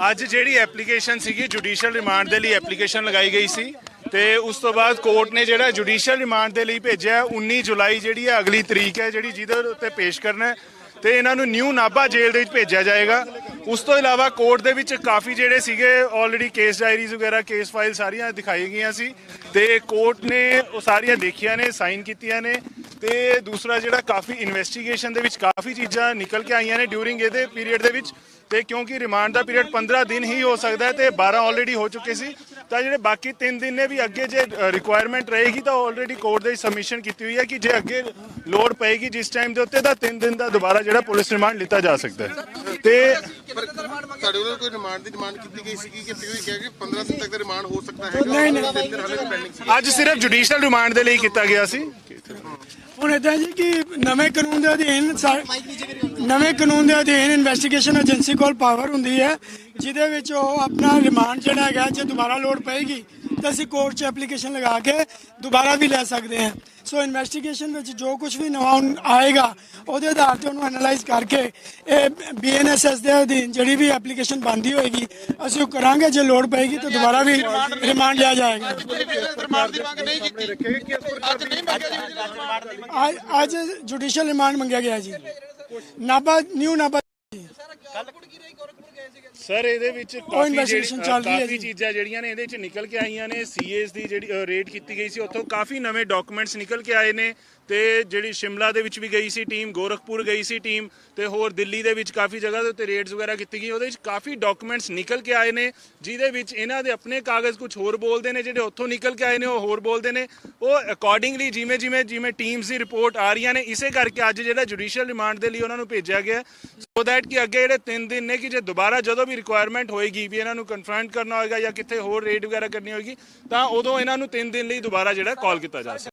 ਅੱਜ ਜਿਹੜੀ ਐਪਲੀਕੇਸ਼ਨ ਸੀਗੀ ਜੁਡੀਸ਼ੀਅਲ ਰਿਮਾਂਡ ਦੇ ਲਈ ਐਪਲੀਕੇਸ਼ਨ ਲਗਾਈ ਗਈ ਸੀ ਤੇ ਉਸ ਤੋਂ ਬਾਅਦ ਕੋਰਟ ਨੇ ਜਿਹੜਾ ਜੁਡੀਸ਼ੀਅਲ ਰਿਮਾਂਡ ਦੇ ਲਈ ਭੇਜਿਆ ਹੈ। 19 ਜੁਲਾਈ ਜਿਹੜੀ ਹੈ, ਅਗਲੀ ਤਰੀਕ ਹੈ, ਜਿਹੜੀ ਜਿਹਦੇ ਉੱਤੇ ਪੇਸ਼ ਕਰਨਾ ਹੈ ਤੇ ਇਹਨਾਂ ਨੂੰ ਨਿਊ ਨਾਭਾ ਜੇਲ੍ਹ ਦੇ ਵਿੱਚ ਭੇਜਿਆ ਜਾਏਗਾ ਉਸ ਤੋਂ ਇਲਾਵਾ ਕੋਰਟ ਦੇ ਵਿੱਚ ਕਾਫੀ ਜਿਹੜੇ ਸੀਗੇ ਆਲਰੇਡੀ ਕੇਸ ਡਾਇਰੀਜ਼ ਵਗੈਰਾ ਕੇਸ ਫਾਈਲ ਸਾਰੀਆਂ ਦਿਖਾਈ ਗਈਆਂ ਸੀ ਤੇ ਕੋਰਟ ਨੇ ਉਹ ਸਾਰੀਆਂ ਦੇਖੀਆਂ ਨੇ ਸਾਈਨ ਕੀਤੀਆਂ ਨੇ ਤੇ ਦੂਸਰਾ ਜਿਹੜਾ ਕਾਫੀ ਇਨਵੈਸਟੀਗੇਸ਼ਨ ਦੇ ਵਿੱਚ ਕਾਫੀ ਚੀਜ਼ਾਂ ਨਿਕਲ ਕੇ ਆਈਆਂ ਨੇ ਡਿਊਰਿੰਗ ਇਹਦੇ ਪੀਰੀਅਡ ਦੇ ਵਿੱਚ। ਤੇ ਕਿਉਂਕਿ ਰਿਮਾਂਡ ਦਾ ਪੀਰੀਅਡ 15 ਦਿਨ ਹੀ ਹੋ ਸਕਦਾ ਹੈ ਤੇ 12 ਆਲਰੇਡੀ ਹੋ ਚੁੱਕੇ ਸੀ। ਤਾਂ ਜਿਹੜੇ ਬਾਕੀ 3 ਦਿਨ ਨੇ ਵੀ ਅੱਗੇ ਜੇ ਰਿਕੁਆਇਰਮੈਂਟ ਰਹੇਗੀ ਤਾਂ ਆਲਰੇਡੀ ਕੋਰਟ ਦੇ ਸਬਮਿਸ਼ਨ ਕੀਤੀ ਹੋਈ ਹੈ ਕਿ ਜੇ ਅੱਗੇ ਲੋਡ ਪਏਗੀ ਜਿਸ ਟਾਈਮ ਦੇ ਉੱਤੇ ਤਾਂ 3 ਦਿਨ ਦਾ ਦੁਬਾਰਾ ਜਿਹੜਾ ਪੁਲਿਸ ਰਿਮਾਂਡ ਲਿੱਤਾ ਜਾ ਸਕਦਾ ਹੈ। ਤੇ ਤੁਹਾਡੇ ਵੱਲੋਂ ਕੋਈ ਰਿਮਾਂਡ ਦੀ ਡਿਮਾਂਡ ਕੀਤੀ ਗਈ ਸੀ? ਕਿ ਤੁਸੀਂ ਕਿਹਾ ਕਿ 15 ਦਿਨ ਤੱਕ ਦਾ ਰਿਮਾਂਡ ਹੋ ਸਕਦਾ ਹੈ ਨਹੀਂ, ਨਹੀਂ। ਅੱਜ ਸਿਰਫ ਜੁਡੀਸ਼ੀਅਲ ਰਿਮਾਂਡ ਦੇ ਲਈ ਕੀਤਾ ਗਿਆ ਸੀ। ਹੁਣ ਇਦਾਂ ਜੀ ਕਿ ਨਵੇਂ ਕਾਨੂੰਨ ਦੇ ਅਧੀਨ ਸਾ- ਨਵੇਂ ਕਾਨੂੰਨ ਦੇ ਅਧੀਨ ਇਨਵੈਸਟੀਗੇਸ਼ਨ ਏਜੰਸੀ ਕੋਲ ਪਾਵਰ ਹੁੰਦੀ ਹੈ, ਜਿਹਦੇ ਵਿੱਚ ਉਹ ਆਪਣਾ ਰਿਮਾਂਡ ਜਿਹੜਾ ਹੈਗਾ, ਜੇ ਦੁਬਾਰਾ ਲੋੜ ਪਏਗੀ, ਤਾਂ ਅਸੀਂ ਕੋਰਟ 'ਚ ਐਪਲੀਕੇਸ਼ਨ ਲਗਾ ਕੇ ਦੁਬਾਰਾ ਵੀ ਲੈ ਸਕਦੇ ਹਾਂ। ਸੋ ਇਨਵੈਸਟੀਗੇਸ਼ਨ ਵਿੱਚ ਜੋ ਕੁਝ ਵੀ ਨਵਾਂ ਆਏਗਾ ਉਹਦੇ ਆਧਾਰ ਤੇ ਉਹਨੂੰ ਐਨਾਲਾਈਜ਼ ਕਰਕੇ ਇਹ ਬੀਐਨਐਸਐਸ ਦੇ ਅਧੀਨ ਜਿਹੜੀ ਵੀ ਐਪਲੀਕੇਸ਼ਨ ਬੰਦੀ ਹੋਏਗੀ ਅਸੀਂ ਉਹ ਕਰਾਂਗੇ ਜੇ ਲੋਡ ਪਏਗੀ ਤਾਂ ਦੁਬਾਰਾ ਵੀ ਰਿਮਾਂਡ ਲਿਆ ਜਾਏਗਾ। ਅੱਜ ਜੁਡੀਸ਼ੀਅਲ ਰਿਮਾਂਡ ਮੰਗਿਆ ਗਿਆ ਜੀ। ਨਾਭਾ ਨਿਊ ਨਾਭਾ ਸਰ ਇਹਦੇ ਵਿੱਚ ਕਾਫੀ ਜਿਹੜੀ- ਚੱਲ ਰਹੀ ਹੈ ਕਾਫੀ। ਚੀਜ਼ਾਂ ਜਿਹੜੀਆਂ ਨੇ ਇਹਦੇ ਵਿੱਚ ਨਿਕਲ ਕੇ ਆਈਆਂ ਨੇ। ਸੀਏਸ ਦੀ ਜਿਹੜੀ ਰੇਡ ਕੀਤੀ ਗਈ ਸੀ ਉੱਥੋਂ ਕਾਫੀ ਨਵੇਂ ਡਾਕੂਮੈਂਟਸ ਨਿਕਲ ਕੇ ਆਏ ਨੇ। ਤੇ ਜਿਹੜੀ ਸ਼ਿਮਲਾ ਦੇ ਵਿੱਚ ਵੀ ਗਈ ਸੀ ਟੀਮ, ਗੋਰਖਪੁਰ ਗਈ ਸੀ ਟੀਮ ਤੇ ਹੋਰ ਦਿੱਲੀ ਦੇ ਵਿੱਚ ਕਾਫੀ ਜਗ੍ਹਾ ਦੇ ਉੱਤੇ ਰੇਡਸ ਵਗੈਰਾ ਕੀਤੀ ਗਈ ਉਹਦੇ ਵਿੱਚ ਕਾਫੀ ਡਾਕੂਮੈਂਟਸ ਨਿਕਲ ਕੇ ਆਏ ਨੇ, ਜਿਹਦੇ ਵਿੱਚ ਇਹਨਾਂ ਦੇ ਆਪਣੇ ਕਾਗਜ਼ ਕੁਝ ਹੋਰ ਬੋਲਦੇ ਨੇ, ਜਿਹੜੇ ਉੱਥੋਂ ਨਿਕਲ ਕੇ ਆਏ ਨੇ, ਉਹ ਹੋਰ ਬੋਲਦੇ ਨੇ। ਉਹ ਅਕੋਰਡਿੰਗਲੀ ਜਿਵੇਂ ਜਿਵੇਂ ਜਿਵੇਂ ਟੀਮਸ ਦੀ ਰਿਪੋਰਟ ਆ ਰਹੀਆਂ ਨੇ, ਇਸੇ ਕਰਕੇ ਅੱਜ ਜਿਹੜਾ ਜੁਡੀਸ਼ੀਅਲ ਰਿਮਾਂਡ ਦੇ ਲਈ ਉਹਨਾਂ ਨੂੰ ਭੇਜਿਆ ਗਿਆ ਸੋ ਦੈਟ ਕਿ ਅੱਗੇ ਜਿਹੜੇ 3 ਦਿਨ ਨੇ ਕਿ ਜੇ ਦੁਬਾਰਾ ਜਦੋਂ ਵੀ ਰਿਕੁਆਇਰਮੈਂਟ ਹੋਏਗੀ ਵੀ ਇਹਨਾਂ ਨੂੰ ਕਨਫਰੰਟ ਕਰਨਾ ਹੋਏਗਾ ਜਾਂ ਕਿੱਥੇ ਹੋਰ ਰੇਡ ਵਗੈਰਾ ਕਰਨੀ ਹੋਏਗੀ, ਤਾਂ ਉਦੋਂ ਇਹਨਾਂ ਨੂੰ 3 ਦਿਨ ਲਈ ਦੁਬਾਰਾ ਜਿਹੜਾ ਕਾਲ ਕੀਤਾ ਜਾ ਸਕਦਾ।